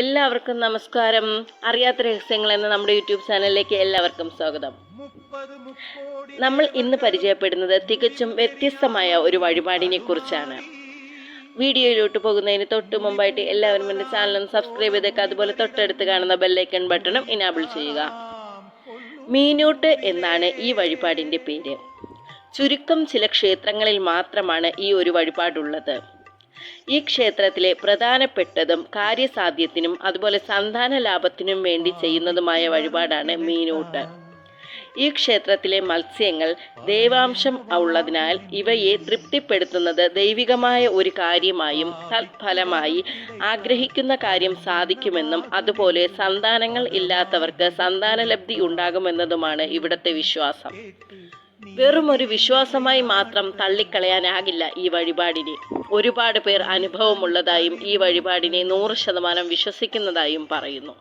എല്ലാവർക്കും നമസ്കാരം. അറിയാത്ത രഹസ്യങ്ങൾ എന്ന നമ്മുടെ യൂട്യൂബ് ചാനലിലേക്ക് എല്ലാവർക്കും സ്വാഗതം. നമ്മൾ ഇന്ന് പരിചയപ്പെടുന്നത് തികച്ചും വ്യത്യസ്തമായ ഒരു വഴിപാടിനെ കുറിച്ചാണ്. വീഡിയോയിലോട്ട് പോകുന്നതിന് തൊട്ട് മുമ്പായിട്ട് എല്ലാവരും എന്റെ ചാനലും സബ്സ്ക്രൈബ് ചെയ്തേക്കുക അതുപോലെ തൊട്ടടുത്ത് കാണുന്ന ബെല്ലൈക്കൺ ബട്ടണും ഇനാബിൾ ചെയ്യുക. മീനൂട്ട് എന്നാണ് ഈ വഴിപാടിന്റെ പേര്. ചുരുക്കം ചില ക്ഷേത്രങ്ങളിൽ മാത്രമാണ് ഈ ഒരു വഴിപാടുള്ളത്. ഈ ക്ഷേത്രത്തിലെ പ്രധാനപ്പെട്ടതും കാര്യസാധ്യത്തിനും അതുപോലെ സന്താന ലാഭത്തിനും വേണ്ടി ചെയ്യുന്നതുമായ വഴിപാടാണ് മീനൂട്ട്. ഈ ക്ഷേത്രത്തിലെ മത്സ്യങ്ങൾ ദൈവാംശം ഉള്ളതിനാൽ ഇവയെ തൃപ്തിപ്പെടുത്തുന്നത് ദൈവികമായ ഒരു കാര്യമായും തൽഫലമായി ആഗ്രഹിക്കുന്ന കാര്യം സാധിക്കുമെന്നും അതുപോലെ സന്താനങ്ങൾ ഇല്ലാത്തവർക്ക് സന്താനലബ്ധി ഉണ്ടാകുമെന്നതുമാണ് ഇവിടുത്തെ വിശ്വാസം. വെറും ഒരു വിശ്വാസമായി മാത്രം തള്ളിക്കളയാനാകില്ല ഈ വഴിപാടിനെ. ഒരുപാട് പേർ അനുഭവമുള്ളതായും ഈ വഴിപാടിനെ നൂറ് ശതമാനം വിശ്വസിക്കുന്നതായും പറയുന്നു.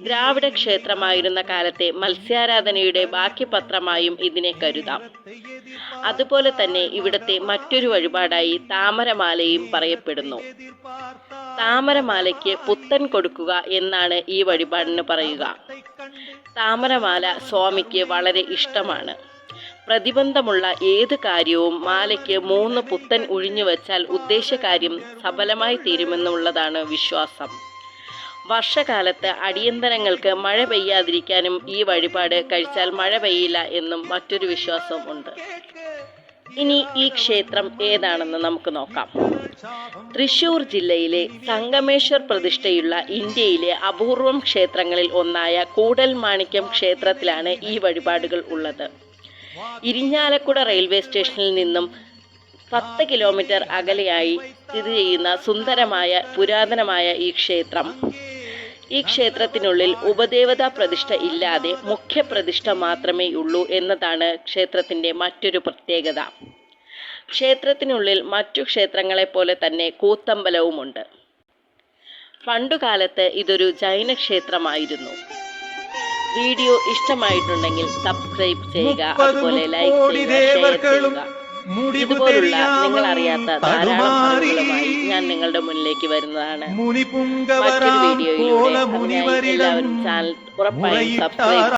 ദ്രാവിഡ ക്ഷേത്രമായിരുന്ന കാലത്തെ മത്സ്യാരാധനയുടെ ബാക്കി പത്രമായും ഇതിനെ കരുതാം. അതുപോലെ തന്നെ ഇവിടുത്തെ മറ്റൊരു വഴിപാടായി താമരമാലയും പറയപ്പെടുന്നു. താമരമാലയ്ക്ക് പുത്തൻ കൊടുക്കുക എന്നാണ് ഈ വഴിപാടിന് പറയുക. താമരമാല സ്വാമിക്ക് വളരെ ഇഷ്ടമാണ്. പ്രതിബന്ധമുള്ള ഏത് കാര്യവും മാലയ്ക്ക് മൂന്ന് പുത്തൻ ഒഴിഞ്ഞു വച്ചാൽ ഉദ്ദേശകാര്യം സഫലമായി തീരുമെന്നുള്ളതാണ് വിശ്വാസം. വർഷകാലത്ത് അടിയന്തരങ്ങൾക്ക് മഴ പെയ്യാതിരിക്കാനും ഈ വഴിപാട് കഴിച്ചാൽ മഴ പെയ്യില്ല എന്നും മറ്റൊരു വിശ്വാസം ഉണ്ട്. ഇനി ഈ ക്ഷേത്രം ഏതാണെന്ന് നമുക്ക് നോക്കാം. തൃശൂർ ജില്ലയിലെ സംഗമേശ്വർ പ്രതിഷ്ഠയുള്ള ഇന്ത്യയിലെ അപൂർവം ക്ഷേത്രങ്ങളിൽ ഒന്നായ കൂടൽ മാണിക്യം ക്ഷേത്രത്തിലാണ് ഈ വഴിപാടുകൾ ഉള്ളത്. ഇരിഞ്ഞാലക്കുട റെയിൽവേ സ്റ്റേഷനിൽ നിന്നും പത്ത് കിലോമീറ്റർ അകലെയായി സ്ഥിതി ചെയ്യുന്ന സുന്ദരമായ പുരാതനമായ ഈ ക്ഷേത്രം. ഈ ക്ഷേത്രത്തിനുള്ളിൽ ഉപദേവതാ പ്രതിഷ്ഠ ഇല്ലാതെ മുഖ്യപ്രതിഷ്ഠ മാത്രമേ ഉള്ളൂ എന്നതാണ് ക്ഷേത്രത്തിന്റെ മറ്റൊരു പ്രത്യേകത. ക്ഷേത്രത്തിനുള്ളിൽ മറ്റു ക്ഷേത്രങ്ങളെ പോലെ തന്നെ കൂത്തമ്പലവുമുണ്ട്. പണ്ടുകാലത്ത് ഇതൊരു ജൈന ക്ഷേത്രമായിരുന്നു വീഡിയോ ഇഷ്ടമായിട്ടുണ്ടെങ്കിൽ സബ്സ്ക്രൈബ് ചെയ്യുക അതുപോലെ ലൈക്ക് ചെയ്യുക ഇതുപോലുള്ള നിങ്ങൾ അറിയാത്ത ധാരാളം ഞാൻ നിങ്ങളുടെ മുന്നിലേക്ക് വരുന്നതാണ്. മറ്റൊരു വീഡിയോയിലൂടെ എല്ലാവരും ചാനൽ ഉറപ്പായും സബ്സ്ക്രൈബ്